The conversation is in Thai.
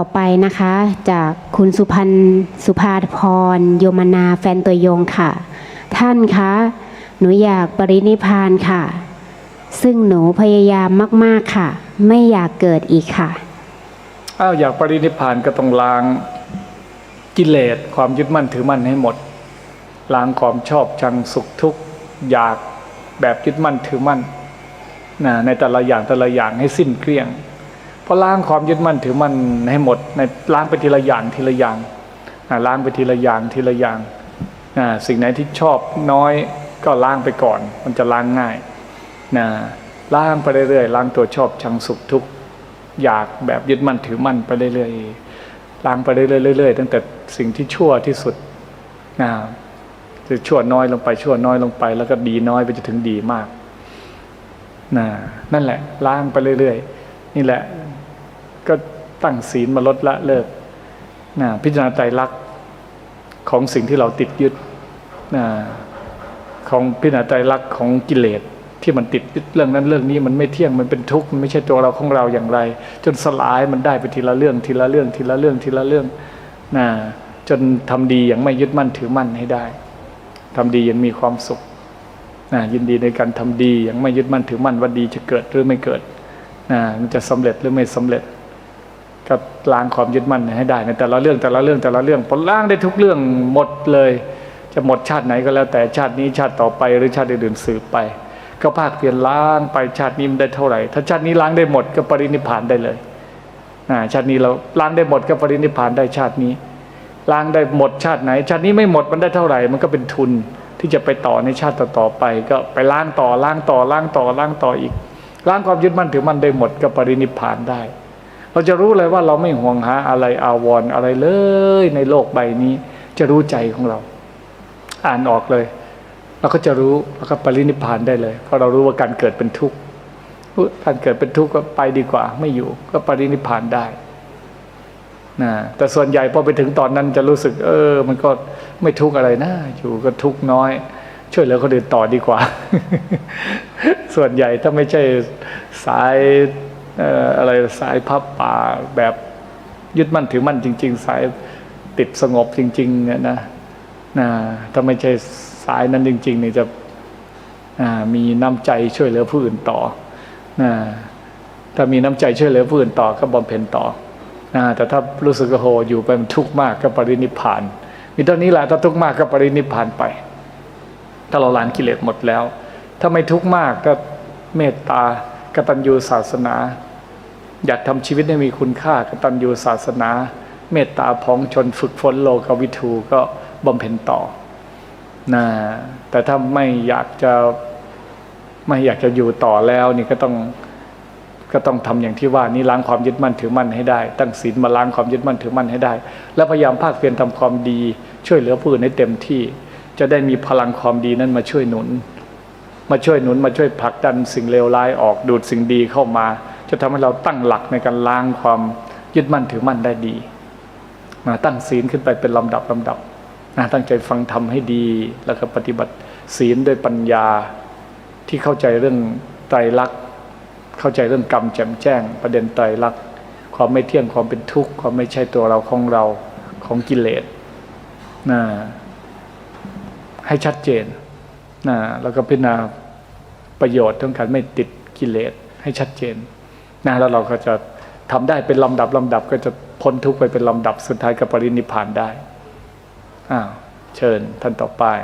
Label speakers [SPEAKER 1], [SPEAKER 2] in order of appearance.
[SPEAKER 1] ต่อไปนะคะจากคุณสุพันสุภาพรโยมนาแฟนตัวยงค่ะ ท่านคะ หนูอยากปรินิพานค่ะ ซึ่งหนูพยายามมาก ๆค่ะ ไม่อยากเกิดอีกค่ะ
[SPEAKER 2] อ้าวอยากปรินิพพานก็ต้องล้างกิเลสความยึดมั่นถือมั่นให้หมด ล้างความชอบชังสุขทุกข์อยากแบบยึดมั่นถือมั่นนะในแต่ละอย่างแต่ละอย่างให้สิ้นเกลี้ยง เพอล้างความยึดมั่นถือมั่นให้หมดในล้างไปทีละอย่างทีละอย่างล้างไปทีละอย่างทีละอย่างสิ่งไหนที่ชอบน้อยก็ล้างไปก่อน มันจะล้างง่ายนะล้างไปเรื่อยๆล้างตัวชอบชังสุขทุกอยากแบบยึดมั่นถือมั่นไปเรื่อยๆล้างไปเรื่อยๆเรื่อยๆตั้งแต่สิ่งที่ชั่วที่สุดนะจะชั่วน้อยลงไปชั่วน้อยลงไป แล้วก็ดีน้อยไปจนถึงดีมากนะนั่นแหละล้างไปเรื่อยๆ นี่แหละ ก็ตั้งศีลมาลดละเลิกนะพิจารณาใจรักของสิ่งที่เราติดยึดนะของพิจารณาใจรักของกิเลสที่มันติดยึดเรื่องนั้นเรื่องนี้มันไม่เที่ยงมันเป็นทุกข์มันไม่ใช่ตัวเราของเราอย่างไร จนสลายมันได้ไปทีละเรื่องทีละเรื่องทีละเรื่องทีละเรื่องนะจนทำดีอย่างไม่ยึดมั่นถือมั่นให้ได้ทำดียังมีความสุขนะยินดีในการทำดีอย่างไม่ยึดมั่นถือมั่นว่าดีจะเกิดหรือไม่เกิด มันจะสำเร็จหรือไม่สำเร็จก็ล้างความยึดมั่นให้ได้ในแต่ละเรื่องแต่ละเรื่องแต่ละเรื่องพอล้างได้ทุกเรื่องหมดเลย จะหมดชาติไหนก็แล้วแต่ชาตินี้ชาติต่อไปหรือชาติอื่นๆสืบไป ก็ภาคเพียรล้างไปชาตินี้มันได้เท่าไหร่ ถ้าชาตินี้ล้างได้หมดก็ปรินิพานได้เลยชาตินี้เราล้างได้หมดก็ปรินิพพานได้ชาตินี้ ล้างได้หมดชาติไหน ชาตินี้ไม่หมดมันได้เท่าไหร่ มันก็เป็นทุนที่จะไปต่อในชาติต่อๆไป ก็ไปล้างต่อล้างต่อล้างต่อล้างต่ออีก ล้างความยึดมั่นถือมั่นได้หมดก็ปรินิพานได้ เราจะรู้เลยว่าเราไม่ห่วงหาอะไรอาวรณ์อะไรเลยในโลกใบนี้ จะรู้ใจของเรา อ่านออกเลยเราก็จะรู้แล้วก็ปรินิพานได้เลยเพราะเรารู้ว่าการเกิดเป็นทุกข์การเกิดเป็นทุกข์ก็ไปดีกว่า ไม่อยู่ก็ปรินิพพานได้นะแต่ส่วนใหญ่พอไปถึงตอนนั้นจะรู้สึก เออ มันก็ไม่ทุกข์อะไรนะ อยู่ก็ทุกข์น้อย ช่วยเหลือคนอื่นต่อดีกว่า ส่วนใหญ่ถ้าไม่ใช่สายอะไรสายพับป่าแบบยึดมั่นถือมั่นจริง ๆ สายติดสงบจริงๆเนี่ยนะนะถ้าไม่ใช่สายนั้นจริงๆเนี่ยจะมีน้ำใจช่วยเหลือผู้อื่นต่อนะถ้ามีน้ำใจช่วยเหลือผู้อื่นต่อก็บำเพ็ญต่อนะแต่ถ้ารู้สึกโหอยู่ไปมันทุกข์มากก็ปรินิพานมีเท่านี้แหละถ้าทุกข์มากก็ปรินิพพานไป ถ้าเราล้างกิเลสหมดแล้ว ถ้าไม่ทุกข์มากก็เมตตากตัญญูศาสนา อยากทำชีวิตให้มีคุณค่ากตัญญูศาสนา เมตตาพ้องชนฝึกฝนโลกวิทูก็บำเพ็ญต่อนะแต่ถ้าไม่อยากจะไม่อยากจะอยู่ต่อแล้วนี่ก็ต้องก็ต้องทำอย่างที่ว่านี่ล้างความยึดมั่นถือมั่นให้ได้ ตั้งศีลมาล้างความยึดมั่นถือมั่นให้ได้ แล้วพยายามภาคเพียรทำความดี ช่วยเหลือผู้อื่นให้เต็มที่ จะได้มีพลังความดีนั้นมาช่วยหนุน มาช่วยหนุนมาช่วยผลักดันสิ่งเลวร้ายออกดูดสิ่งดีเข้ามา จะทำให้เราตั้งหลักในการล้างความยึดมั่นถือมั่นได้ดีมาตั้งศีลขึ้นไปเป็นลำดับลำดับนะตั้งใจฟังธรรมให้ดี แล้วก็ปฏิบัติศีลด้วยปัญญาที่เข้าใจเรื่องไตรลักษณ์เข้าใจเรื่องกรรมแจ่มแจ้ง ประเด็นไตรลักษณ์ความไม่เที่ยงความเป็นทุกข์ความไม่ใช่ตัวเราของเราของกิเลสนะให้ชัดเจน นะแล้วก็พิจารณาประโยชน์ของการไม่ติดกิเลสให้ชัดเจนนะแล้วเราก็จะทำได้เป็นลำดับลำดับก็จะพ้นทุกไปเป็นลำดับสุดท้ายกับปรินิพพานได้อ้าวเชิญท่านต่อไป